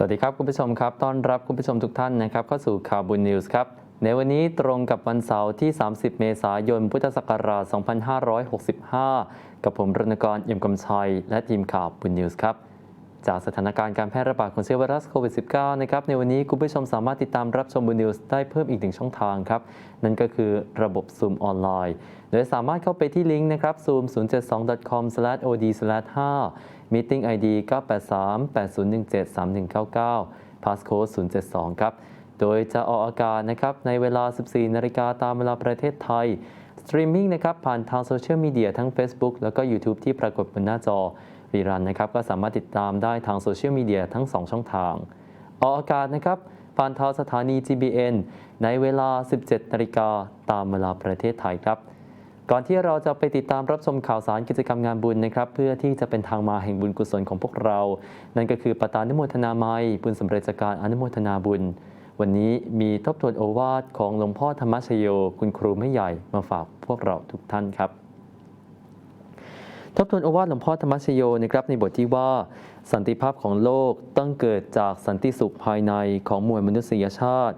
สวัสดีครับ คุณผู้ชมครับ ต้อนรับคุณผู้ชมทุกท่านนะครับเข้าสู่ข่าวบุญนิวส์ครับ ในวันนี้ตรงกับวันเสาร์ที่ 30 เมษายน พุทธศักราช 2565 กับผมรณกรเอี่ยมกำชัย และทีมข่าวบุญนิวส์ครับ จากสถานการณ์การแพร่ระบาดของเชื้อไวรัสโควิด -19 นะครับ ในวันนี้คุณผู้ชมสามารถติดตามรับชมบุญนิวส์ได้เพิ่มอีกหนึ่งช่องทางครับ นั่นก็คือระบบซูมออนไลน์ โดยสามารถเข้าไปที่ลิงก์นะครับ zoom 072.com/od/5 meeting id 983-8017-3199 passcode 072 ครับ โดยจะออกอากาศนะครับในเวลา 14 นาฬิกาตามเวลาประเทศไทย สตรีมมิ่งนะครับผ่านทางโซเชียลมีเดียทั้ง Facebook แล้วก็ YouTube ที่ปรากฏบนหน้าจอรีรันนะครับก็สามารถติดตามได้ทางโซเชียลมีเดียทั้ง 2 ช่องทาง ออกอากาศนะครับผ่านทางสถานี GBN ในเวลา 17 นาฬิกาตามเวลาประเทศไทยครับ ก่อนที่เราจะไปติดตามรับชมข่าวสารกิจกรรมงานบุญนะครับ เพื่อที่จะเป็นทางมาแห่งบุญกุศลของพวกเรา นั่นก็คือปตานุโมทนาไมยบุญสำเร็จจากการอนุโมทนาบุญ วันนี้มีทบทวนโอวาทของหลวงพ่อธรรมชโยคุณครูไม่ใหญ่มาฝากพวกเราทุกท่านครับ ทบทวนโอวาทหลวงพ่อธรรมชโยนะครับในบทที่ว่า สันติภาพของโลกต้องเกิดจากสันติสุขภายในของมวลมนุษยชาติ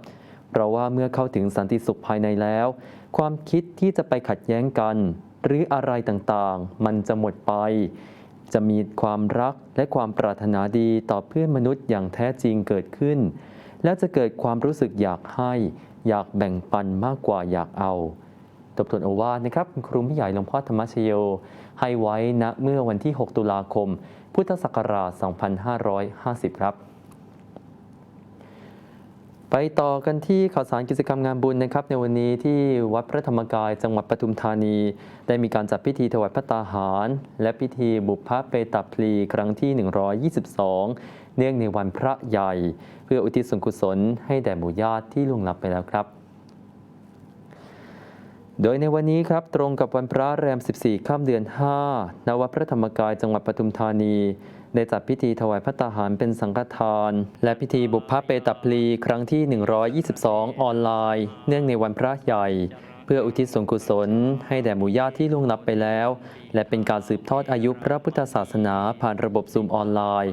เพราะว่าเมื่อเข้าถึงสันติสุขภายในแล้ว ความคิดที่จะไปขัดแย้งกัน หรืออะไรต่างๆ มันจะหมดไปจะมีความรักและความปรารถนาดีต่อเพื่อนมนุษย์อย่างแท้จริงเกิดขึ้น และจะเกิดความรู้สึกอยากให้ อยากแบ่งปันมากกว่าอยากเอาทบทวนโอวาทนะครับคุณครูผู้ใหญ่หลวงพ่อธรรมชโย ให้ไว้ณเมื่อวันที่ 6 ตุลาคม พุทธศักราช 2550 ครับ ไปต่อกันที่ข่าวสารกิจกรรมงานบุญนะครับ ในวันนี้ที่วัดพระธรรมกายจังหวัดปทุมธานี ได้มีการจัดพิธีถวายพระตาหาร และพิธีบุพเพตพลีครั้งที่ 122 เนื่องในวันพระใหญ่ เพื่ออุทิศส่วนกุศลให้แด่หมู่ญาติที่ล่วงลับไปแล้วครับ โดยในวันนี้ครับตรงกับวันพระแรม 14ค่ำเดือน5ณวัดพระธรรมกายจังหวัดปทุมธานีได้จัดพิธีถวายพระตาหารเป็นสังฆทาน และพิธีบุพเพปตพลี ครั้งที่ 122 ออนไลน์ เนื่องในวันพระใหญ่ เพื่ออุทิศส่วนกุศล ให้แด่หมู่ญาติที่ล่วงลับไปแล้ว และเป็นการสืบทอดอายุพระพุทธศาสนาผ่านระบบซูมออนไลน์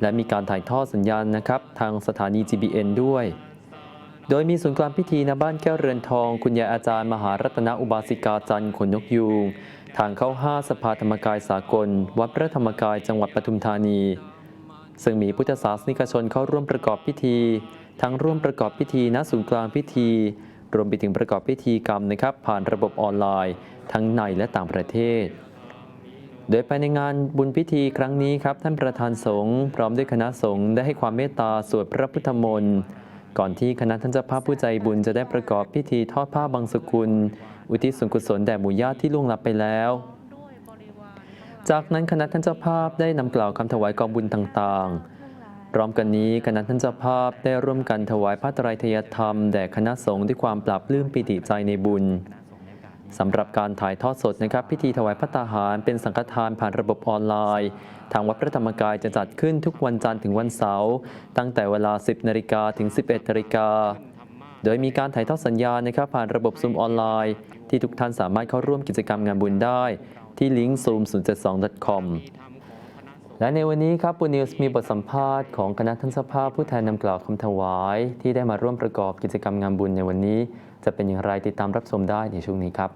และมีการถ่ายทอดสัญญาณนะครับทางสถานี GBN ด้วย โดยมีศูนย์กลางพิธีณบ้านแก้วเรือนทอง คุณยายอาจารย์มหารัตนอุบาสิกาจันทร์ขนนกยูง ทางเข้าห้าสภาธรรมกายสากล วัดพระธรรมกายจังหวัดปทุมธานี ซึ่งมีพุทธศาสนิกชนเข้าร่วมประกอบพิธี ทั้งร่วมประกอบพิธีณศูนย์กลางพิธี รวมไปถึงประกอบพิธีกรรมนะครับผ่านระบบออนไลน์ ทั้งในและต่างประเทศ โดยภายในงานบุญพิธีครั้งนี้ครับท่านประธานสงฆ์พร้อมด้วยคณะสงฆ์ได้ให้ความเมตตาสวดพระพุทธมนต์ก่อนที่คณะท่านเจ้าภาพผู้ใจบุญจะได้ประกอบพิธีทอดผ้าบางสกุล อุทิศส่วนกุศลแด่หมู่ญาติที่ล่วงลับไปแล้ว จากนั้นคณะท่านเจ้าภาพได้นำกล่าวคำถวายกองบุญต่างๆ พร้อมกันนี้คณะท่านเจ้าภาพได้ร่วมกันถวายพระไตรทยธรรมแด่คณะสงฆ์ด้วยความปราบลื้มปิติใจในบุญ สำหรับการถ่ายทอดสดนะครับพิธีถวายพระตาหาร เป็นสังฆทานผ่านระบบออนไลน์ ทางวัดพระธรรมกายจะจัดขึ้นทุกวันจันทร์ถึงวันเสาร์ตั้งแต่เวลา 10นาฬิกาถึง 11นาฬิกาโดยมีการถ่ายทอดสัญญาณนะครับผ่านระบบซูมออนไลน์ ที่ทุกท่านสามารถเข้าร่วมกิจกรรมงานบุญได้ ที่ลิงก์ zoom 072 com และในวันนี้ครับปูนิวส์มีบทสัมภาษณ์ของคณะท่านสภาผู้แทนนำกล่าวคำถวาย ที่ได้มาร่วมประกอบกิจกรรมงานบุญในวันนี้ จะเป็นอย่างไรติดตามรับชมได้ในช่วงนี้ครับ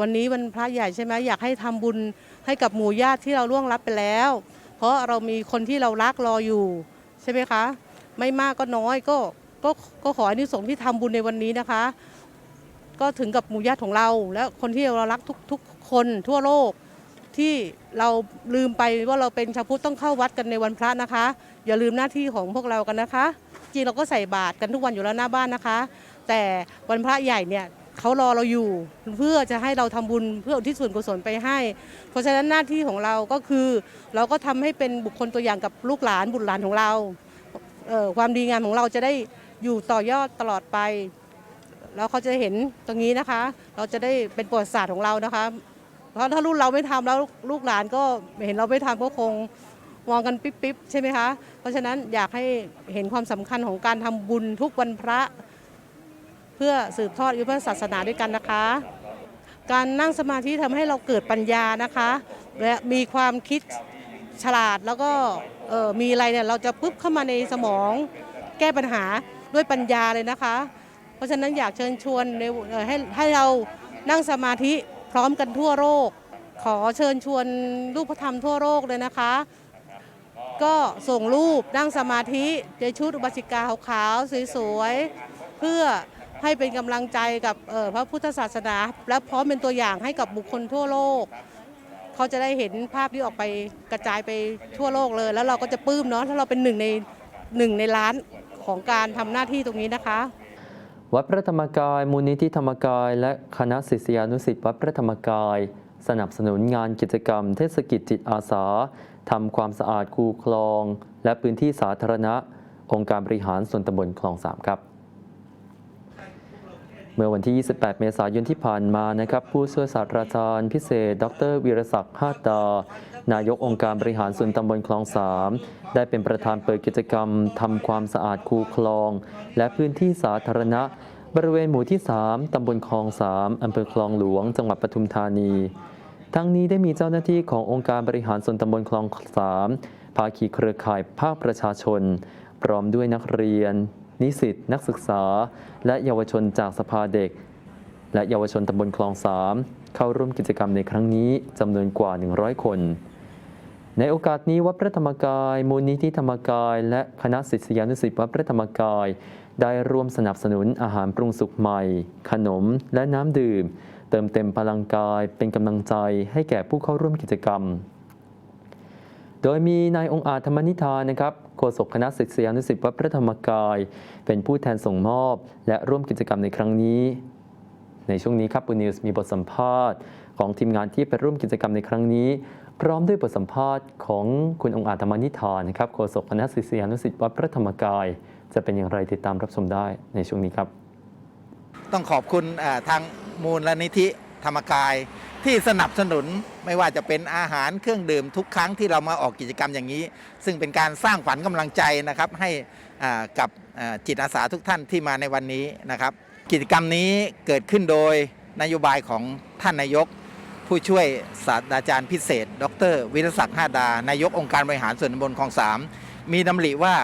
วันนี้วันพระใหญ่ใช่ไหมอยากให้ทำบุญให้กับหมู่ญาติที่เราล่วงลับไปแล้ว เพราะเรามีคนที่เรารักรออยู่ใช่ไหมคะ ไม่มากก็น้อยก็ก็ก็ขออนิสงส์ที่ทำบุญในวันนี้นะคะ ก็ถึงกับหมู่ญาติของเรา และคนที่เรารักทุกทุกคนทั่วโลกที่เราลืมไปว่าเราเป็นชาวพุทธต้องเข้าวัดกันในวันพระนะคะ อย่าลืมหน้าที่ของพวกเรากันนะคะ จริงเราก็ใส่บาตรกันทุกวันอยู่แล้วหน้าบ้านนะคะ แต่วันพระใหญ่เนี่ยเขารอเราอยู่เพื่อจะให้เราทำบุญเพื่ออุทิศส่วนกุศลไปให้ เพราะฉะนั้นหน้าที่ของเราก็คือ เราก็ทำให้เป็นบุคคลตัวอย่างกับลูกหลานบุตรหลานของเราเความดีงามของเราจะได้อยู่ต่อยอดตลอดไปแล้วเขาจะเห็นตรงนี้นะคะ เราจะได้เป็นประวัติศาสตร์ของเรานะคะ เพราะถ้ารุ่นเราไม่ทำแล้วลูกหลานก็เห็นเราไม่ทำก็คงมองกันปิ๊บๆใช่ไหมคะ เพราะฉะนั้นอยากให้เห็นความสำคัญของการทำบุญทุกวันพระ เพื่อสืบทอดอยุทธศาสนาด้วยกันนะคะ การนั่งสมาธิทำให้เราเกิดปัญญานะคะ และมีความคิดฉลาดแล้วก็มีอะไรเนี่ยเราจะปุ๊บเข้ามาในสมองแก้ปัญหาด้วยปัญญาเลยนะคะ เพราะฉะนั้นอยากเชิญชวนในเอ่อให้ให้เรานั่งสมาธิพร้อมกันทั่วโลกขอเชิญชวนลูกพระธรรมทั่วโลกเลยนะคะ ก็ส่งรูปนั่งสมาธิในชุดอุบาสิกาขาวๆสวยๆเพื่อ ให้เป็นกำลังใจกับเอ่อพระพุทธศาสนา และพร้อมเป็นตัวอย่างให้กับบุคคลทั่วโลก เขาจะได้เห็นภาพที่ออกไปกระจายไปทั่วโลกเลย แล้วเราก็จะปลื้มเนาะถ้าเราเป็นหนึ่งในหนึ่งในล้านของการทำหน้าที่ตรงนี้นะคะวัดพระธรรมกาย มูลนิธิธรรมกาย และคณะศิษยานุศิษย์วัดพระธรรมกาย สนับสนุนงานกิจกรรม เทศกิจจิตอาสาทำความสะอาดคูคลอง และพื้นที่สาธารณะ องค์การบริหารส่วนตำบลคลองสามครับ เมื่อวันที่ 28 เมษายนที่ผ่านมานะครับ ผู้ช่วยศาสตราจารย์พิเศษ ดรวีรศักดิ์ฮาดดานายกองค์การบริหารส่วนตำบลคลองสามได้เป็นประธานเปิดกิจกรรมทำความสะอาดคูคลอง และพื้นที่สาธารณะ บริเวณหมู่ที่ 3 ตำบลคลองสามอำเภอคลองหลวง จังหวัดปทุมธานี ทั้งนี้ได้มีเจ้าหน้าที่ขององค์การบริหารส่วนตำบลคลองสามภาคีเครือข่ายภาคประชาชน พร้อมด้วยนักเรียน นิสิต นักศึกษา และเยาวชนจากสภาเด็ก และเยาวชนตำบลคลองสามเข้าร่วมกิจกรรมในครั้งนี้จำนวนกว่า 100 คน ในโอกาสนี้วัดพระธรรมกาย มูลนิธิธรรมกาย และคณะศิษยานุศิษย์วัดพระธรรมกาย ได้ร่วมสนับสนุนอาหารปรุงสุกใหม่ ขนม และน้ำดื่ม เติมเต็มพลังกายเป็นกำลังใจให้แก่ผู้เข้าร่วมกิจกรรม โดยมีนายองค์อาจธรรมนิธานนะครับโฆษกคณะศิษยานุศิษย์วัดพระธรรมกาย เป็นผู้แทนส่งมอบ และร่วมกิจกรรมในครั้งนี้ ในช่วงนี้ครับปูนิวส์มีบทสัมภาษณ์ ของทีมงานที่ไปร่วมกิจกรรมในครั้งนี้ พร้อมด้วยบทสัมภาษณ์ของคุณองค์อาจธรรมนิธานนะครับโฆษกคณะศิษยานุศิษย์วัดพระธรรมกาย จะเป็นอย่างไรติดตามรับชมได้ในช่วงนี้ครับ ต้องขอบคุณทางมูลนิธิธรรมกาย ที่สนับสนุนไม่ว่าจะเป็นอาหารเครื่องดื่มทุกครั้งที่เรามาออกกิจกรรมอย่างนี้ ซึ่งเป็นการสร้างขวัญกำลังใจนะครับให้กับจิตอาสาทุกท่านที่มาในวันนี้นะครับ กิจกรรมนี้เกิดขึ้นโดยนโยบายของท่านนายก ผู้ช่วยศาสตราจารย์พิเศษ ดร วิรศักดิ์ห้าดานายกองค์การบริหารส่วนตำบลคลองสามมีดำริว่า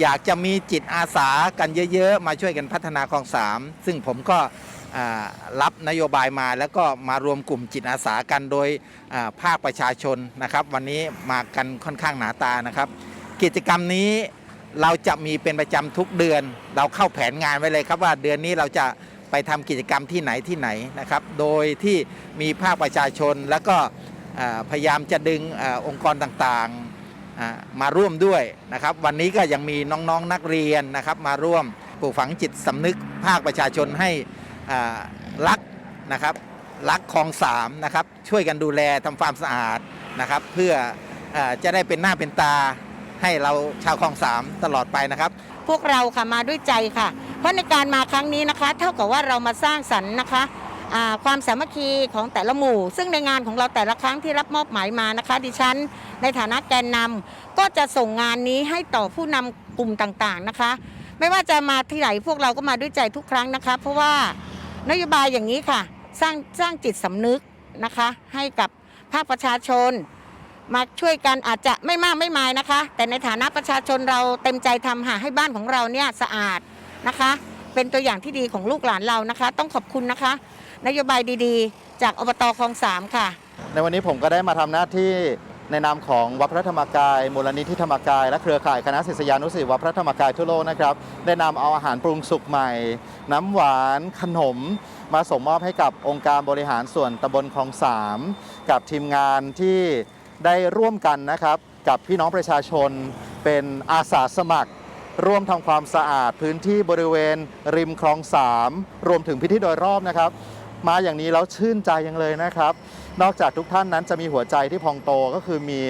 อยากจะมีจิตอาสากันเยอะ ๆ มาช่วยกันพัฒนาคลองสามซึ่งผมก็ รับนโยบายมาแล้วก็มารวมกลุ่มจิตอาสากันโดยภาคประชาชนนะครับ วันนี้มากันค่อนข้างหนาตานะครับ กิจกรรมนี้เราจะมีเป็นประจำทุกเดือน เราเข้าแผนงานไว้เลยครับว่าเดือนนี้เราจะไปทำกิจกรรมที่ไหนที่ไหนนะครับ โดยที่มีภาคประชาชนแล้วก็พยายามจะดึงอองค์กรต่างๆมาร่วมด้วยนะครับ วันนี้ก็ยังมีน้องๆนนักเรียนนะครับ มาร่วมปลูกฝังจิตสำนึกภาคประชาชนให้ รักนะครับรักคลองสามนะครับช่วยกันดูแลทำความสะอาดนะครับเพื่ออจะได้เป็นหน้าเป็นตาให้เราชาวคลองสามตลอดไปนะครับ พวกเราค่ะมาด้วยใจค่ะ เพราะในการมาครั้งนี้นะคะ เท่ากับว่าเรามาสร้างสรรค์นะคะความสามัคคีของแต่ละหมู่ ซึ่งในงานของเราแต่ละครั้งที่รับมอบหมายมานะคะ ดิฉัน ในฐานะแกนนำก็จะส่งงานนี้ให้ต่อผู้นำกลุ่มต่างๆนะคะ ไม่ว่าจะมาที่ไหนพวกเราก็มาด้วยใจทุกครั้งนะคะ เพราะว่า นโยบายอย่างนี้ค่ะ สร้างสร้างจิตสำนึกนะคะ ให้กับภาคประชาชน มาช่วยกันอาจจะไม่มากไม่มายนะคะ แต่ในฐานะประชาชนเราเต็มใจทำหาให้บ้านของเราเนี่ยสะอาดนะคะ เป็นตัวอย่างที่ดีของลูกหลานเรานะคะ ต้องขอบคุณนะคะ นโยบายดีๆ จากอบตคลองสามค่ะ ในวันนี้ผมก็ได้มาทำหน้าที่ ในนามของวัดพระธรรมกาย มูลนิธิธรรมกาย และเครือข่ายคณะศิษยานุศิษย์วัดพระธรรมกายทั่วโลกนะครับได้นำเอาอาหารปรุงสุกใหม่ น้ำหวานขนม มาส่งมอบให้กับองค์การบริหารส่วนตำบลคลองสามกับทีมงานที่ได้ร่วมกันนะครับกับพี่น้องประชาชนเป็นอาสาสมัคร ร่วมทำความสะอาดพื้นที่บริเวณ ริมคลองสามรวมถึงพื้นที่โดยรอบนะครับ มาอย่างนี้แล้วชื่นใจยังเลยนะครับ นอกจากทุกท่านนั้นจะมีหัวใจที่พองโตก็คือมี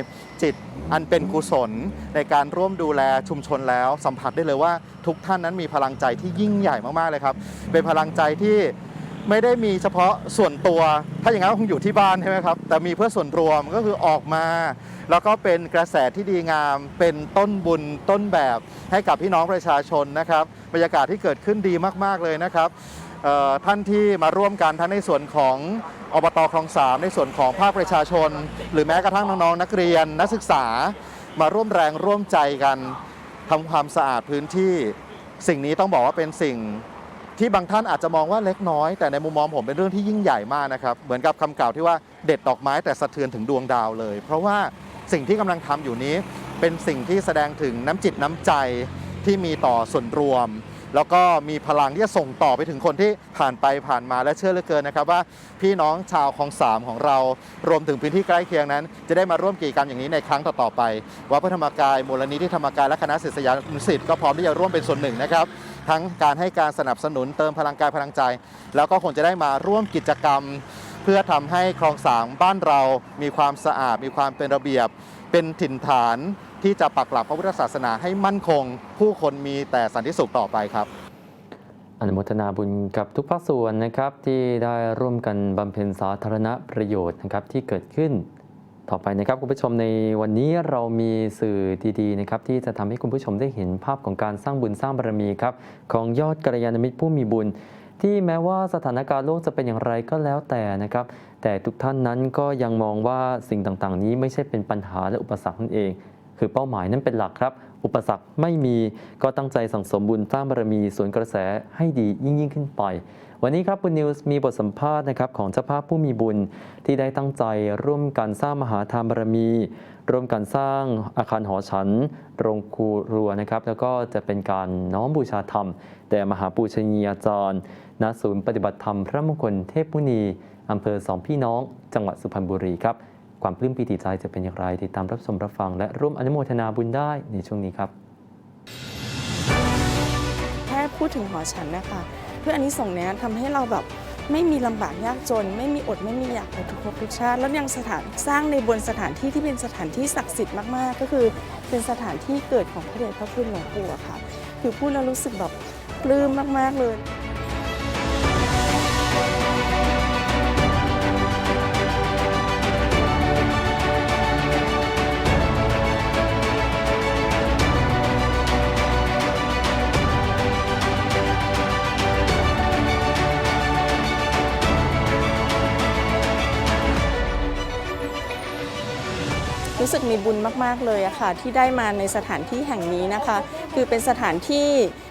จิตอันเป็นกุศลในการร่วมดูแลชุมชนแล้ว สัมผัสได้เลยว่าทุกท่านนั้นมีพลังใจที่ยิ่งใหญ่มากๆเลยครับ เป็นพลังใจที่ไม่ได้มีเฉพาะส่วนตัว ถ้าอย่างนั้นคงอยู่ที่บ้านใช่ไหมครับ แต่มีเพื่อส่วนรวมก็คือออกมา แล้วก็เป็นกระแสที่ดีงาม เป็นต้นบุญต้นแบบให้กับพี่น้องประชาชนนะครับ บรรยากาศที่เกิดขึ้นดีมากๆเลยนะครับท่านที่มาร่วมกันทั้งในส่วนของ อบตคลองสามในส่วนของภาคประชาชน หรือแม้กระทั่งน้องๆนักเรียนนักศึกษามาร่วมแรงร่วมใจกันทำความสะอาดพื้นที่ สิ่งนี้ต้องบอกว่าเป็นสิ่งที่บางท่านอาจจะมองว่าเล็กน้อย แต่ในมุมมองผมเป็นเรื่องที่ยิ่งใหญ่มากนะครับ เหมือนกับคำกล่าวที่ว่าเด็ดดอกไม้แต่สะเทือนถึงดวงดาวเลย เพราะว่าสิ่งที่กำลังทำอยู่นี้ เป็นสิ่งที่แสดงถึงน้ำจิตน้ำใจที่มีต่อส่วนรวม แล้วก็มีพลังที่จะส่งต่อไปถึงคนที่ผ่านไปผ่านมาและเชื่อเหลือเกินนะครับว่าพี่น้องชาวคลองสามของเรา รวมถึงพื้นที่ใกล้เคียงนั้น จะได้มาร่วมกิจกรรมอย่างนี้ในครั้งต่อๆไปวัดพระธรรมกายมูลนิธิธรรมกายและคณะศิษยานุศิษย์ก็พร้อมที่จะร่วมเป็นส่วนหนึ่งนะครับทั้งการให้การสนับสนุนเติมพลังกายพลังใจ แล้วก็คงจะได้มาร่วมกิจกรรม เพื่อทำให้คลองสามบ้านเรามีความสะอาดมีความเป็นระเบียบ เป็นถิ่นฐาน ที่จะปักหลักพระพุทธศาสนาให้มั่นคง ผู้คนมีแต่สันติสุขต่อไปครับอนุโมทนาบุญกับทุกภาคส่วนนะครับที่ได้ร่วมกันบำเพ็ญสาธารณประโยชน์นะครับที่เกิดขึ้น ต่อไปนะครับคุณผู้ชมในวันนี้เรามีสื่อดีๆนะครับที่จะทำให้คุณผู้ชมได้เห็นภาพของการสร้างบุญสร้างบารมีครับของยอดกัลยาณมิตรผู้มีบุญ ที่แม้ว่าสถานการณ์โลกจะเป็นอย่างไรก็แล้วแต่นะครับ แต่ทุกท่านนั้นก็ยังมองว่าสิ่งต่างๆ นี้ไม่ใช่เป็นปัญหาและอุปสรรคนั่นเอง คือเป้าหมายนั้นเป็นหลักครับ อุปสรรคไม่มีก็ตั้งใจสั่งสมบุญสร้างบารมีสวนกระแสให้ดียิ่งยิ่งขึ้นไปวันนี้ครับบุญนิวส์มีบทสัมภาษณ์นะครับของเจ้าภาพผู้มีบุญที่ได้ตั้งใจร่วมกันสร้างมหาทานบารมี ร่วมกันสร้างอาคารหอฉัน โรงครัวนะครับ แล้วก็จะเป็นการน้อมบูชาธรรม แต่มหาปูชนียาจารย์ณศูนย์ปฏิบัติธรรมพระมงคลเทพมุนีอำเภอสองพี่น้อง จังหวัดสุพรรณบุรีครับ ความปลื้มปีติใจจะเป็นอย่างไรติดตามรับชมรับฟัง และร่วมอนุโมทนาบุญได้ในช่วงนี้ครับ แค่พูดถึงหอฉันนะคะเพื่ออันนี้ส่งเนี้ยทำให้เราแบบไม่มีลำบากยากจน ไม่มีอดไม่มีอยากในทุกภพทุกชาติ แล้วยังสถานสร้างในบนสถานที่ที่เป็นสถานที่ศักดิ์สิทธิ์มากๆ ก็คือเป็นสถานที่เกิดของพระเดชพระคุณหลวงปู่อะค่ะ คือพูดแล้วรู้สึกแบบปลื้มมากๆเลย สึกมีบุญมาก ๆ เลยอะค่ะ ที่ได้มาในสถานที่แห่งนี้นะคะ คือเป็นสถานที่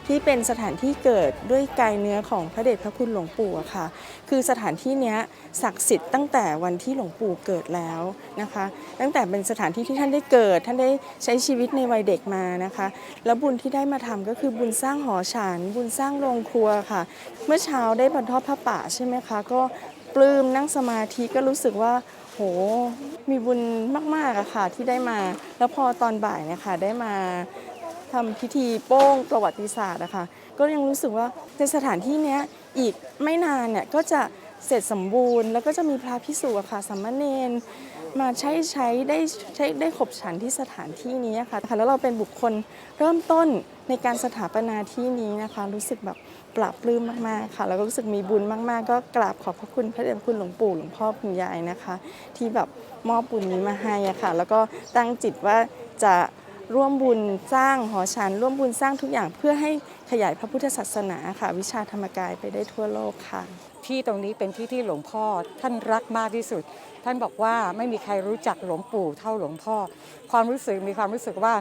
ที่เป็นสถานที่เกิดด้วยกายเนื้อของพระเดชพระคุณหลวงปู่อะค่ะ คือสถานที่นี้ศักดิ์สิทธิ์ตั้งแต่วันที่หลวงปู่เกิดแล้วนะคะ ตั้งแต่เป็นสถานที่ที่ท่านได้เกิด ท่านได้ใช้ชีวิตในวัยเด็กมานะคะ แล้วบุญที่ได้มาทำก็คือบุญสร้างหอฉัน บุญสร้างโรงครัวค่ะ เมื่อเช้าได้บรรทอดพระป่าใช่ไหมคะก็ปลื้มนั่งสมาธิก็รู้สึกว่า โห มีบุญมากๆอะค่ะที่ได้มา แล้วพอตอนบ่ายเนะคะได้มาทำพิธีโป้งประวัติศาสตร์อะค่ะก็ยังรู้สึกว่าในสถานที่เนี้ยอีกไม่นานเนี่ยก็จะเสร็จสมบูรณ์ แล้วก็จะมีพระพิสุอะค่ะสัมมาเนนมาใช้ใช้ได้ใช้ได้ขบฉันที่สถานที่นี้ค่ะค่ะแล้วเราเป็นบุคคลเริ่มต้นในการสถาปนาที่นี้นะคะ รู้สึกแบบ ปราบปลื้มมากๆค่ะ แล้วก็รู้สึกมีบุญมากๆ ก็กราบขอบพระคุณพระเดชคุณหลวงปู่หลวงพ่อคุณยายนะคะ ที่แบบมอบบุญนี้มาให้อะค่ะ แล้วก็ตั้งจิตว่าจะร่วมบุญสร้างหอฉันร่วมบุญสร้างทุกอย่างเพื่อให้ขยายพระพุทธศาสนาค่ะ วิชาธรรมกายไปได้ทั่วโลกค่ะ ที่ตรงนี้เป็นที่ที่หลวงพ่อท่านรักมากที่สุด ท่านบอกว่าไม่มีใครรู้จักหลวงปู่เท่าหลวงพ่อ ความรู้สึกมีความรู้สึกว่า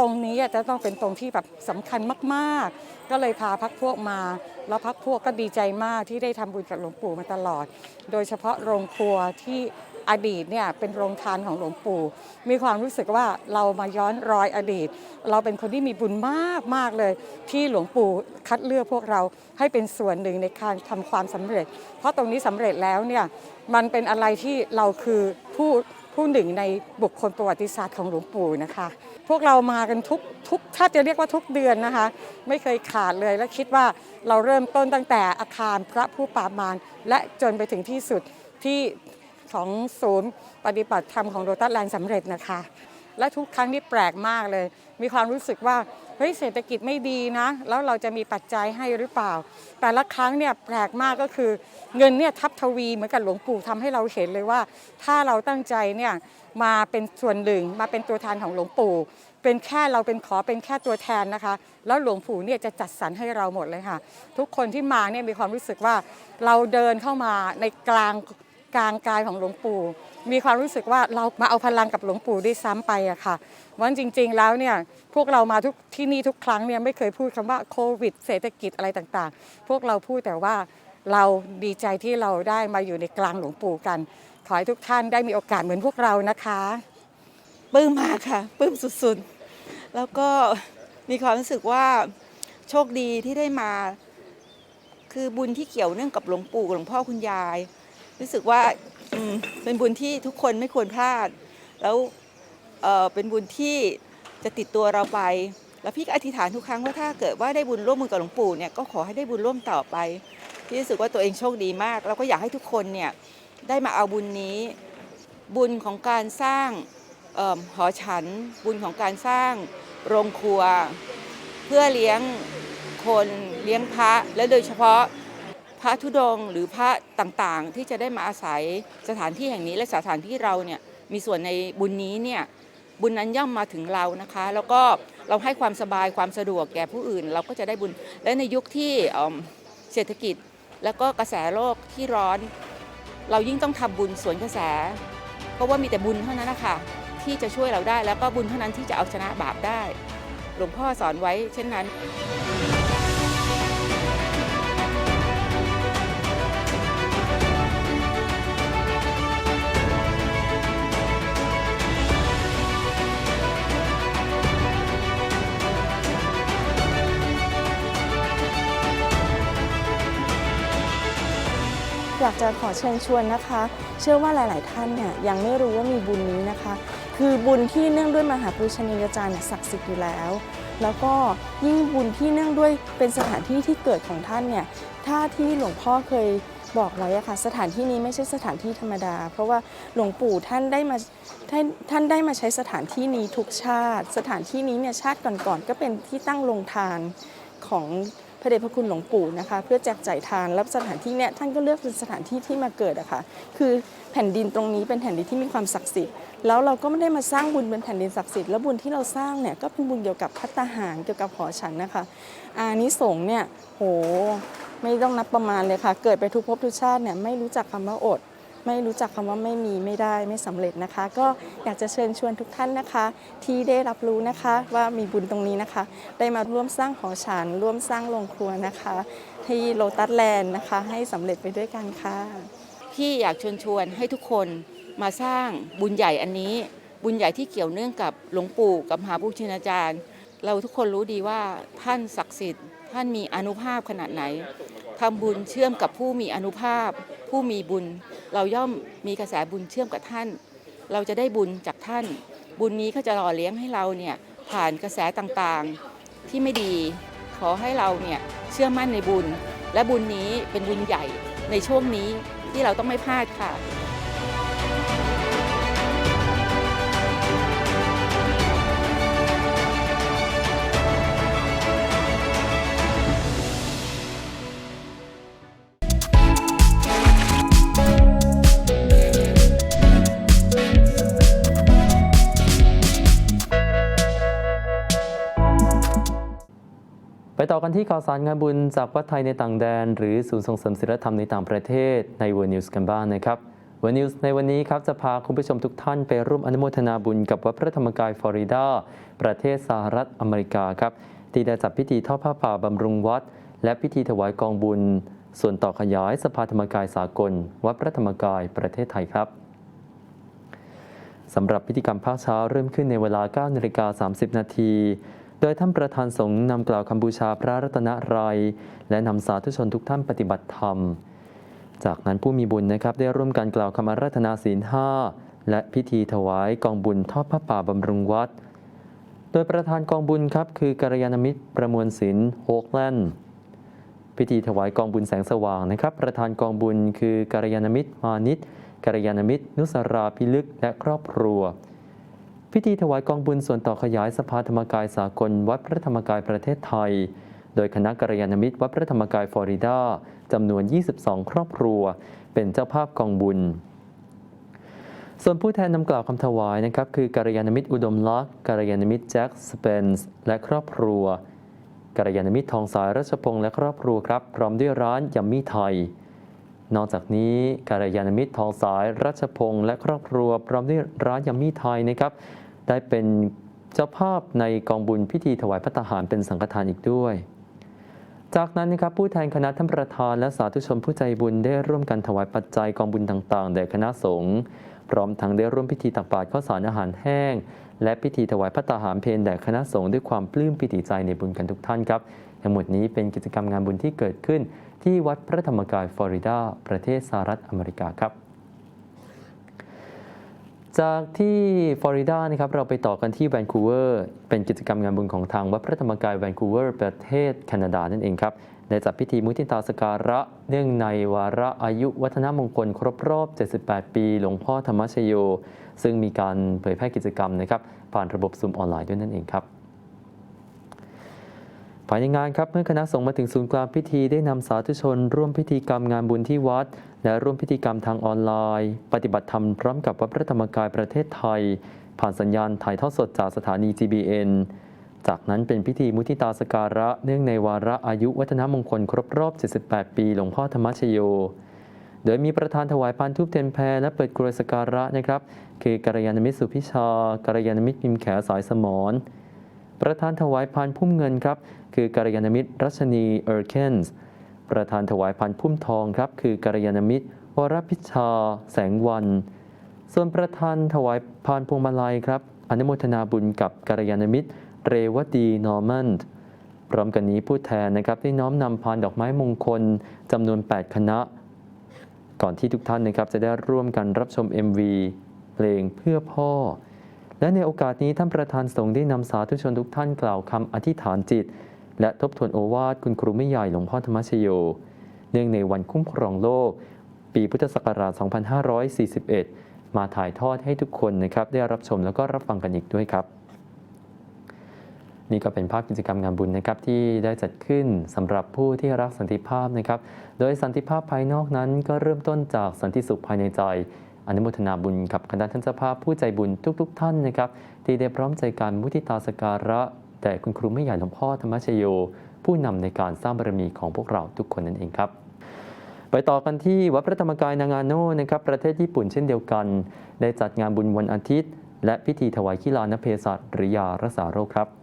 ตรงนี้จะต้องเป็นตรงที่แบบสำคัญมากๆ ก็เลยพาพักพวกมา แล้วพักพวกก็ดีใจมากที่ได้ทำบุญกับหลวงปู่มาตลอด โดยเฉพาะโรงครัวที่อดีตเนี่ยเป็นโรงทานของหลวงปู่ มีความรู้สึกว่าเรามาย้อนรอยอดีต เราเป็นคนที่มีบุญมากมากเลย ที่หลวงปู่คัดเลือกพวกเราให้เป็นส่วนหนึ่งในการทำความสำเร็จ เพราะตรงนี้สำเร็จแล้วเนี่ยมันเป็นอะไรที่เราคือผู้ผู้หนึ่งในบุคคลประวัติศาสตร์ของหลวงปู่นะคะ พวกเรามากันทุกทุกถ้าจะเรียกว่าทุกเดือนนะคะ ไม่เคยขาดเลยและคิดว่าเราเริ่มต้นตั้งแต่อาคารพระผู้ปรามารและจนไปถึงที่สุดที่ของศูนย์ปฏิบัติธรรมของโรตัสแลนด์สำเร็จนะคะ และทุกครั้งที่แปลกมากเลย มีความรู้สึกว่า เฮ้ยเศรษฐกิจไม่ดีนะ แล้วเราจะมีปัจจัยให้หรือเปล่า แต่ละครั้งเนี่ยแปลกมากก็คือ เงินเนี่ยทับทวีเหมือนกับหลวงปู่ทำให้เราเห็นเลยว่า ถ้าเราตั้งใจเนี่ยมาเป็นส่วนหนึ่งมาเป็นตัวแทนของหลวงปู่เป็นแค่เราเป็นขอเป็นแค่ตัวแทนนะคะ แล้วหลวงปู่เนี่ยจะจัดสรรให้เราหมดเลยค่ะ ทุกคนที่มาเนี่ยมีความรู้สึกว่าเราเดินเข้ามาในกลางกลางกายของหลวงปู่ มีความรู้สึกว่าเรามาเอาพลังกับหลวงปู่ด้วยซ้ำไปอะค่ะ วันจริง ๆ แล้วเนี่ยพวกเรามาทุกที่นี่ทุกครั้งเนี่ยไม่เคยพูดคำว่าโควิด เศรษฐกิจอะไรต่างๆ พวกเราพูดแต่ว่าเราดีใจที่เราได้มาอยู่ในกลางหลวงปู่กัน ขอให้ทุกท่านได้มีโอกาสเหมือนพวกเรานะคะปลื้มมากค่ะปลื้มสุดๆ แล้วก็มีความรู้สึกว่าโชคดีที่ได้มา คือบุญที่เกี่ยวเนื่องกับหลวงปู่หลวงพ่อคุณยาย รู้สึกว่าเป็นบุญที่ทุกคนไม่ควรพลาด แล้ว เป็นบุญที่จะติดตัวเราไป แล้วพี่ก็อธิษฐานทุกครั้งว่าถ้าเกิดว่าได้บุญร่วมมือกับหลวงปู่เนี่ยก็ขอให้ได้บุญร่วมต่อไป พี่รู้สึกว่าตัวเองโชคดีมาก แล้วก็อยากให้ทุกคนเนี่ยได้มาเอาบุญนี้ บุญของการสร้างเอิ่มหอฉัน บุญของการสร้างโรงครัว เพื่อเลี้ยงคนเลี้ยงพระและโดยเฉพาะพระธุดงค์หรือพระต่างๆ ที่จะได้มาอาศัยสถานที่แห่งนี้และสถานที่เราเนี่ยมีส่วนในบุญนี้เนี่ย บุญนั้นย่อมมาถึงเรานะคะ แล้วก็เราให้ความสบายความสะดวกแก่ผู้อื่น เราก็จะได้บุญและในยุคที่เศรษฐกิจ แล้วก็กระแสโลกที่ร้อน เรายิ่งต้องทำบุญสวนกระแส เพราะว่ามีแต่บุญเท่านั้นนะคะที่จะช่วยเราได้แล้วก็บุญเท่านั้นที่จะเอาชนะบาปได้ หลวงพ่อสอนไว้เช่นนั้นากจะขอเชิญชวนนะคะ เชื่อว่าหลาย ๆ ท่านเนี่ยยังไม่รู้ว่ามีบุญนี้นะคะ คือบุญที่เนื่องด้วยมหาปุชนียาจารย์เนี่ยศักดิ์สิทธิ์อยู่แล้ว แล้วก็ยิ่งบุญที่เนื่องด้วยเป็นสถานที่ที่เกิดของท่านเนี่ยถ้าที่หลวงพ่อเคยบอกไว้ค่ะสถานที่นี้ไม่ใช่สถานที่ธรรมดา เพราะว่าหลวงปู่ท่านได้มาท่านท่านได้มาใช้สถานที่นี้ทุกชาติ สถานที่นี้เนี่ยชาติก่อนๆก็เป็นที่ตั้งโรงทานของ พระเดชพระคุณหลวงปู่นะคะ เพื่อแจกจ่ายทานแล้วสถานที่เนี่ยท่านก็เลือกเป็นสถานที่ที่มาเกิดอะค่ะคือแผ่นดินตรงนี้เป็นแผ่นดินที่มีความศักดิ์สิทธิ์แล้วเราก็ไม่ได้มาสร้างบุญบนแผ่นดินศักดิ์สิทธิ์แล้วบุญที่เราสร้างเนี่ยก็เป็นบุญเกี่ยวกับพัตตาหารเกี่ยวกับหอฉันนะคะอานิสงส์เนี่ยโหไม่ต้องนับประมาณเลยค่ะ เกิดไปทุกภพทุกชาติเนี่ยไม่รู้จักคำว่าอด ไม่รู้จักคำว่าไม่มีไม่ได้ไม่สำเร็จนะคะ ก็อยากจะเชิญชวนทุกท่านนะคะ ที่ได้รับรู้นะคะว่ามีบุญตรงนี้นะคะ ได้มาร่วมสร้างหอฉันร่วมสร้างโรงครัวนะคะที่โลตัสแลนด์นะคะ ให้สำเร็จไปด้วยกันค่ะพี่อยากเชิญชวนให้ทุกคนมาสร้างบุญใหญ่อันนี้ บุญใหญ่ที่เกี่ยวเนื่องกับหลวงปู่กับมหาบุชินาจารย์ เราทุกคนรู้ดีว่าท่านศักดิ์สิทธิ์ ท่านมีอนุภาพขนาดไหน ทำบุญเชื่อมกับผู้มีอนุภาพ ผู้มีบุญ เราย่อมมีกระแสบุญเชื่อมกับท่าน เราจะได้บุญจากท่าน บุญนี้ก็จะหล่อเลี้ยงให้เราเนี่ยผ่านกระแสต่างๆที่ไม่ดี ขอให้เราเนี่ยเชื่อมั่นในบุญ และบุญนี้เป็นบุญใหญ่ในช่วงนี้ที่เราต้องไม่พลาดค่ะ กันที่ข่าวสารงานบุญจากวัดไทยในต่างแดน หรือศูนย์ส่งเสริมศิลธรรมในต่างประเทศใน World News กันบ้างนะครับ World News ในวันนี้ครับจะพาคุณผู้ชมทุกท่านไปร่วมอนุโมทนาบุญกับวัดพระธรรมกายฟลอริดา ประเทศสหรัฐอเมริกาครับที่ได้จัดพิธีทอดผ้าป่าบำรุงวัด และพิธีถวายกองบุญ ส่วนต่อขยายสภาธรรมกายสากล วัดพระธรรมกายประเทศไทยครับสำหรับพิธีกรรมภาคเช้าเริ่มขึ้นในเวลา9นาฬิกา30นาที โดยท่านประธานสงฆ์นำกล่าวคำบูชาพระรัตนรัย และนำสาธุชนทุกท่านปฏิบัติธรรม จากนั้นผู้มีบุญนะครับได้ร่วมกันกล่าวคำอาราธนาศีลห้าและพิธีถวายกองบุญทอดพระป่าบำรุงวัด โดยประธานกองบุญครับคือกัลยาณมิตรประมวลศิลป์โฮกแลนด์พิธีถวายกองบุญแสงสว่างนะครับ ประธานกองบุญคือกัลยาณมิตรมานิตกัลยาณมิตร นุสราพิลึกและครอบครัว พิธีถวายกองบุญส่วนต่อขยายสภาธรรมกายสากลวัดพระธรรมกายประเทศไทย โดยคณะกัลยาณมิตรวัดพระธรรมกายฟลอริดาจำนวน 22 ครอบครัว เป็นเจ้าภาพกองบุญ ส่วนผู้แทนนำกล่าวคำถวายนะครับคือกัลยาณมิตรอุดมลักษ์กัลยาณมิตรแจ็คสเปนส์และครอบครัวกัลยาณมิตรทองสายรัชพงษ์และครอบครัวครับ พร้อมด้วยร้านยัมมี่ไทย นอกจากนี้กัลยาณมิตรทองสายรัชพงษ์และครอบครัวพร้อมด้วยร้านยัมมี่ไทยนะครับได้เป็นเจ้าภาพในกองบุญพิธีถวายพระตาหารเป็นสังฆทานอีกด้วย จากนั้นนะครับผู้แทนคณะท่านประธานและสาธุชนผู้ใจบุญได้ร่วมกันถวายปัจจัยกองบุญต่างๆแด่คณะสงฆ์พร้อมทั้งได้ร่วมพิธีตักบาตรข้าวสารอาหารแห้ง และพิธีถวายพระตาหารเพลแด่คณะสงฆ์ด้วยความปลื้มปิติใจในบุญกันทุกท่านครับ ทั้งหมดนี้เป็นกิจกรรมงานบุญที่เกิดขึ้น ที่วัดพระธรรมกายฟลอริดา ประเทศสหรัฐอเมริกาครับจากที่ฟลอริดานะครับเราไปต่อกันที่แวนคูเวอร์เป็นกิจกรรมงานบุญของทางวัดพระธรรมกายแวนคูเวอร์ประเทศแคนาดานั่นเองครับได้จัดพิธีมุทิตาสการะ เนื่องในวาระอายุวัฒนมงคลครบรอบ 78 ปี หลวงพ่อธรรมชโย ซึ่งมีการเผยแพร่กิจกรรมนะครับผ่านระบบซูมออนไลน์ด้วยนั่นเองครับ ภายในงานครับเมื่อคณะสงฆ์มาถึงศูนย์กลางพิธีได้นำสาธุชน ร่วมพิธีกรรมงานบุญที่วัด และร่วมพิธีกรรมทางออนไลน์ ปฏิบัติธรรมพร้อมกับวัดพระธรรมกายประเทศไทย ผ่านสัญญาณถ่ายทอดสดจากสถานี GBN จากนั้นเป็นพิธีมุทิตาสการะเนื่องในวาระอายุวัฒนมงคลครบรอบ 78 ปีหลวงพ่อธรรมชโย โดยมีประธานถวายพานทุบเทียนแพรและเปิดกรวยสการะนะครับ คือกัลยาณมิตรสุพิชากัลยาณมิตรพิมแขสายสมร ประธานถวายพานพุ่มเงินครับคือกัลยาณมิตรรัชนีเออร์เคนส์ประธานถวายพานพุ่มทองครับคือกัลยาณมิตรวรพิชา แสงวัน ส่วนประธานถวายพานพวงมาลัยครับอนุโมทนาบุญกับกัลยาณมิตร เรวดีนอร์มันด์พร้อมกันนี้ผู้แทนนะครับได้น้อมนำพานดอกไม้มงคลจำนวน 8 คณะ ก่อนที่ทุกท่านนะครับจะได้ร่วมกันรับชม MV เพลงเพื่อพ่อ และในโอกาสนี้ท่านประธานสงฆ์ได้นำสาธุชนทุกท่านกล่าวคำอธิษฐานจิต และทบทวนโอวาทคุณครูไม่ใหญ่หลวงพ่อธรรมชโย เนื่องในวันคุ้มครองโลก ปีพุทธศักราช 2541 มาถ่ายทอดให้ทุกคนนะครับได้รับชมแล้วก็รับฟังกันอีกด้วยครับ นี่ก็เป็นภาพกิจกรรมงานบุญนะครับที่ได้จัดขึ้นสำหรับผู้ที่รักสันติภาพนะครับ โดยสันติภาพภายนอกนั้นก็เริ่มต้นจากสันติสุขภายในใจ อนุโมทนาบุญกับคณะท่านเจ้าภาพผู้ใจบุญทุกๆท่านนะครับ ที่ได้พร้อมใจการมุทิตาสการะแต่คุณครูไม่ใหญ่หลวงพ่อธรรมชโย ผู้นำในการสร้างบารมีของพวกเราทุกคนนั่นเองครับ ไปต่อกันที่วัดพระธรรมกายนางาโนนะครับประเทศญี่ปุ่นเช่นเดียวกัน ได้จัดงานบุญวันอาทิตย์ และพิธีถวายกีฬานเพศัตหรือยารักษาโรคครับ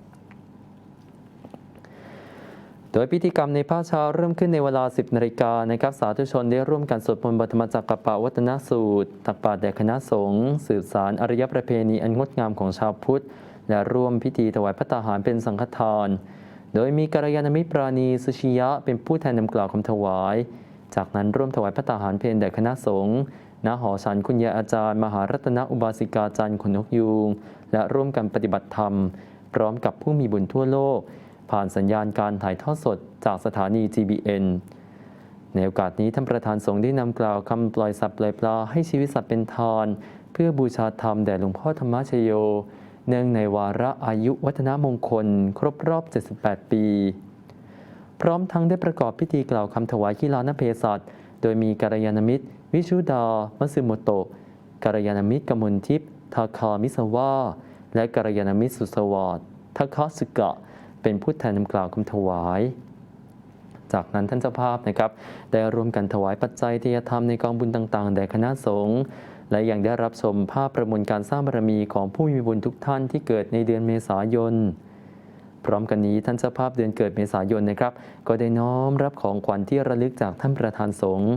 โดยพิธีกรรมในภาคเช้าเริ่มขึ้นในเวลา 10นาฬิกานะครับสาธุชนได้ร่วมกันสวดมนต์บรรธรรมจักรปะวัฒนสูตร ตักบาตรแด่คณะสงฆ์สืบสารอารยประเพณีอันงดงามของชาวพุทธ และร่วมพิธีถวายพระตาหารเป็นสังฆทาน โดยมีกัลยาณมิตรปราณีสุชิยะเป็นผู้แทนนำกล่าวคำถวาย จากนั้นร่วมถวายพระตาหารเพลแด่คณะสงฆ์ณหอฉันคุณยาอาจารย์ มหารัตนอุบาสิกาจารย์ขนนกยูงและร่วมกันปฏิบัติธรรม พร้อมกับผู้มีบุญทั่วโลก ผ่านสัญญาณการถ่ายทอดสดจากสถานี GBN ในโอกาสนี้ท่านประธานสงฆ์ได้นำกล่าวคำปล่อยสัตว์ปล่อยปลาให้ชีวิตสัตว์เป็นทาน เพื่อบูชาธรรมแด่หลวงพ่อธรรมชโย เนื่องในวาระอายุวัฒนมงคล ครบรอบ 78 ปี พร้อมทั้งได้ประกอบพิธีกล่าวคำถวายกีฬานเพศัตโดยมีกัลยาณมิตร วิชุดา มัตสึโมโตะกัลยาณมิตรกมลทิพย์ทาคามิสวาและกัลยาณมิตรสุสวัสดิ์ทาคาสึกะ เป็นผู้แทนนำกล่าวคำถวาย จากนั้นท่านเจ้าภาพนะครับ ได้ร่วมกันถวายปัจจัยที่จะทำในกองบุญต่างๆ แด่คณะสงฆ์และยังได้รับชมภาพประมวลการสร้างบารมีของผู้มีบุญทุกท่านที่เกิดในเดือนเมษายน พร้อมกันนี้ท่านเจ้าภาพเดือนเกิดเมษายนนะครับ ก็ได้น้อมรับของขวัญที่ระลึกจากท่านประธานสงฆ์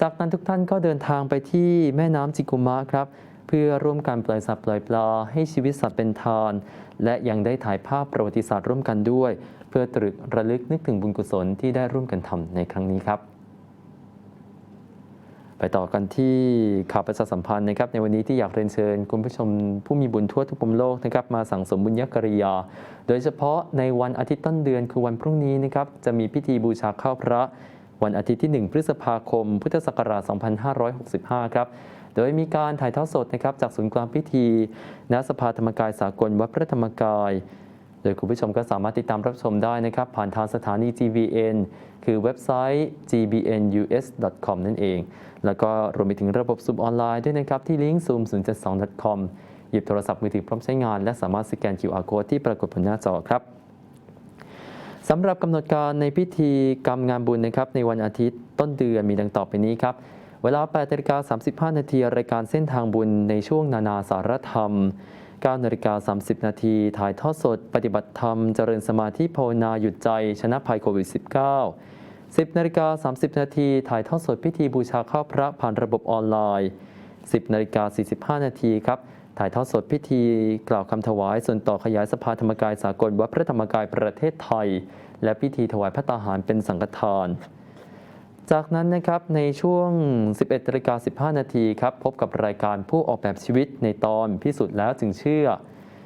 จากนั้นทุกท่านก็เดินทางไปที่แม่น้ำจิกุมะครับ พื่อร่วมกันปล่อยสัตว์ปล่อยปลาให้ชีวิตสัตว์เป็นทาน และยังได้ถ่ายภาพประวัติศาสตร์ร่วมกันด้วย เพื่อตรึกระลึกนึกถึงบุญกุศลที่ได้ร่วมกันทำในครั้งนี้ครับ ไปต่อกันที่ข่าวประชาสัมพันธ์นะครับในวันนี้ที่อยากเรียนเชิญคุณผู้ชมผู้มีบุญทั่วทุกมุมโลกนะครับมาสั่งสมบุญญกริยา โดยเฉพาะในวันอาทิตย์ต้นเดือนคือวันพรุ่งนี้นะครับจะมีพิธีบูชาข้าวพระวันอาทิตย์ที่ 1 พฤษภาคม พุทธศักราช 2565 ครับ โดยมีการถ่ายทอดสดนะครับจากศูนย์กลางพิธีณสภาธรรมกายสากลวัดพระธรรมกาย โดยคุณผู้ชมก็สามารถติดตามรับชมได้นะครับ ผ่านทางสถานี GBN คือเว็บไซต์ gbnus.com นั่นเอง แล้วก็รวมไปถึงระบบซูมออนไลน์ด้วยนะครับ ที่ลิงก์ zoom072.com หยิบโทรศัพท์มือถือพร้อมใช้งาน และสามารถสแกน QR code ที่ปรากฏบนหน้าจอครับสำหรับกำหนดการในพิธีกรรมงานบุญนะครับในวันอาทิตย์ต้นเดือนมีดังต่อไปนี้ครับ เวลา8นาฬิกา35 นาทีรายการเส้นทางบุญในช่วงนานาสารธรรม9นาฬิกา30 นาทีถ่ายทอดสด ปฏิบัติธรรม เจริญสมาธิภาวนาหยุดใจ ชนะภัยโควิด -19 10นาฬิกา30 นาทีถ่ายทอดสดพิธีบูชาข้าวพระผ่านระบบออนไลน์ 10นาฬิกา45 นาทีครับถ่ายทอดสดพิธีกล่าวคำถวายส่วนต่อขยายสภาธรรมกายสากลวัดพระธรรมกายประเทศไทย และพิธีถวายพระตาหารเป็นสังฆทาน จากนั้นนะครับในช่วง 11นาฬิกา15 นาทีครับพบกับรายการผู้ออกแบบชีวิตในตอนพิสูจน์แล้วจึงเชื่อ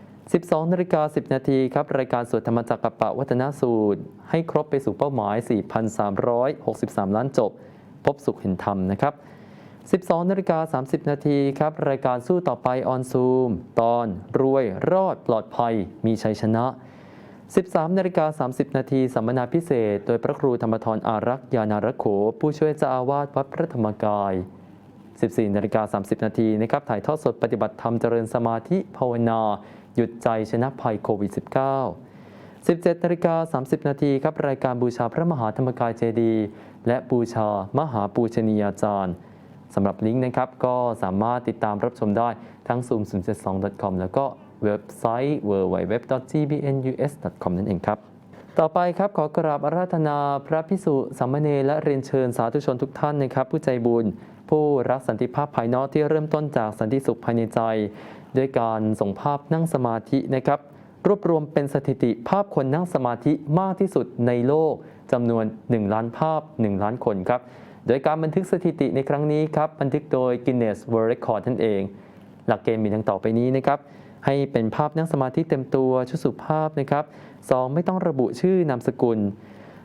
12นาฬิกา10 นาทีครับรายการสวดธรรมจักรปะวัฒนสูตร ให้ครบไปสู่เป้าหมาย 4,363 ล้านจบ พบสุขเห็นธรรมนะครับ 12นาฬิกา30 นาทีครับรายการสู้ต่อไปออนซูม ตอนรวยรอดปลอดภัย มีชัยชนะ 13นาฬิกา30 นาทีสัมมนาพิเศษ โดยพระครูธรรมทรอารักษ์ยานารโข ผู้ช่วยเจ้าอาวาสวัดพระธรรมกาย 14นาฬิกา30 นาทีนะครับถ่ายทอดสดปฏิบัติธรรมเจริญสมาธิภาวนา หยุดใจชนะภัยโควิด -19 17นาฬิกา30 นาทีครับรายการบูชาพระมหาธรรมกายเจดียและบูชามหาปูชนียาจารย์สำหรับลิงก์นะครับก็สามารถติดตามรับชมได้ทั้ง zoom 0 7 2 com แล้วก็ เว็บไซต์ www.gbnus.com นั่นเองครับต่อไปครับขอกราบอาราธนาพระพิสุสามเณรและเรียนเชิญสาธุชนทุกท่านนะครับ ผู้ใจบุญ ผู้รักสันติภาพภายนอกที่เริ่มต้นจากสันติสุขภายในใจ ด้วยการส่งภาพนั่งสมาธินะครับ รวบรวมเป็นสถิติภาพคนนั่งสมาธิมากที่สุดในโลกจำนวน 1 ล้านภาพ 1 ล้านคนครับ โดยการบันทึกสถิติในครั้งนี้ครับบันทึกโดย Guinness World Record นั่นเอง หลักเกณฑ์มีดังต่อไปนี้นะครับ ให้เป็นภาพนั่งสมาธิเต็มตัวชุดสุภาพนะครับสองไม่ต้องระบุชื่อนามสกุล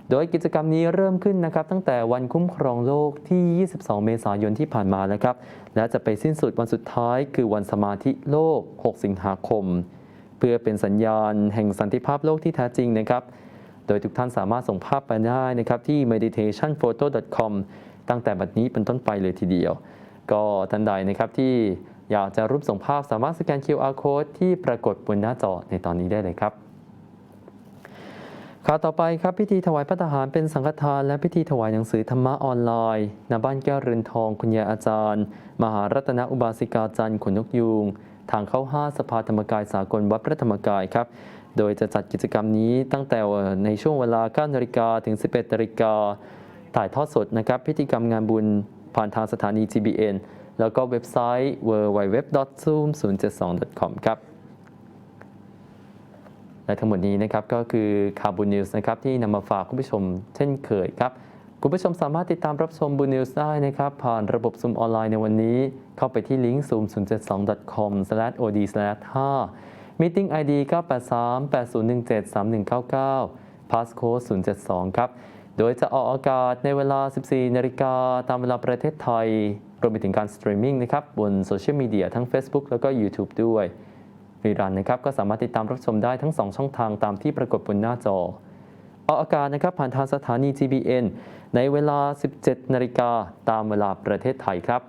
โดยกิจกรรมนี้เริ่มขึ้นนะครับตั้งแต่วันคุ้มครองโลกที่ 22 เมษายนที่ผ่านมาแล้วครับ และจะไปสิ้นสุดวันสุดท้ายคือวันสมาธิโลก 6 สิงหาคม เพื่อเป็นสัญญาณแห่งสันติภาพโลกที่แท้จริงนะครับโดยทุกท่านสามารถส่งภาพไปได้นะครับที่ meditationphoto.com ตั้งแต่บัดนี้เป็นต้นไปเลยทีเดียว ก็ท่านใดนะครับที่ อยากจะรูปส่งภาพสามารถสแกน QR code ที่ปรากฏบนหน้าจอในตอนนี้ได้เลยครับข่าวต่อไปครับพิธีถวายพระทหารเป็นสังฆทาน และพิธีถวายหนังสือธรรมะออนไลน์ณบ้านแก้วเรือนทองคุณยายอาจารย์ มหารัตนอุบาสิกาจันทร์ขนนกยูงทางเข้า5สภาธรรมกายสากลวัดพระธรรมกายครับ โดยจะจัดกิจกรรมนี้ตั้งแต่ในช่วงเวลา9นาฬิกาถึง 11นาฬิกาถ่ายทอดสดนะครับ พิธีกรรมงานบุญผ่านทางสถานี GBN แล้วก็เว็บไซต์ www.zoom072.com ครับ และทั้งหมดนี้นะครับก็คือข่าวบุญนิวส์นะครับที่นำมาฝากคุณผู้ชมเช่นเคยครับ คุณผู้ชมสามารถติดตามรับชมบุญนิวส์ได้นะครับ ผ่านระบบซูมออนไลน์ในวันนี้ เข้าไปที่ลิงก์ zoom072.com/od/5 meeting id 983-8017-3199 passcode 072 ครับ โดยจะออกอากาศในเวลา 14 นาฬิกาตามเวลาประเทศไทย รวมไปถึงการสตรีมมิ่งนะครับบนโซเชียลมีเดียทั้ง Facebook แล้วก็ YouTube ด้วยรีรันนะครับก็สามารถติดตามรับชมได้ทั้ง 2 ช่องทางตามที่ปรากฏบนหน้าจอออกอากาศนะครับผ่านทางสถานี GBN ในเวลา 17 นาฬิกาตามเวลาประเทศไทยครับ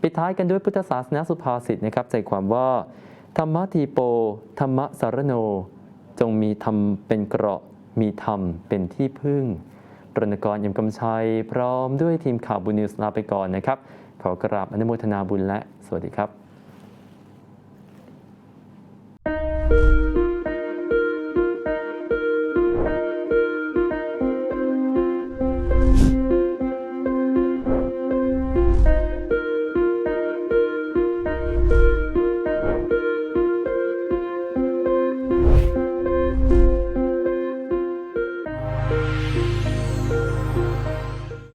ปิดท้ายกันด้วยพุทธศาสนาสุภาษิตนะครับใจความว่า ธรรมะทีโป ธรรมะสารโน จงมีธรรมเป็นเกราะ มีธรรมเป็นที่พึ่งรณกรยมกำชัย พร้อมด้วยทีมข่าวบุญนิวส์ลาไปก่อนนะครับ ขอกราบอนุโมทนาบุญและสวัสดีครับ thank you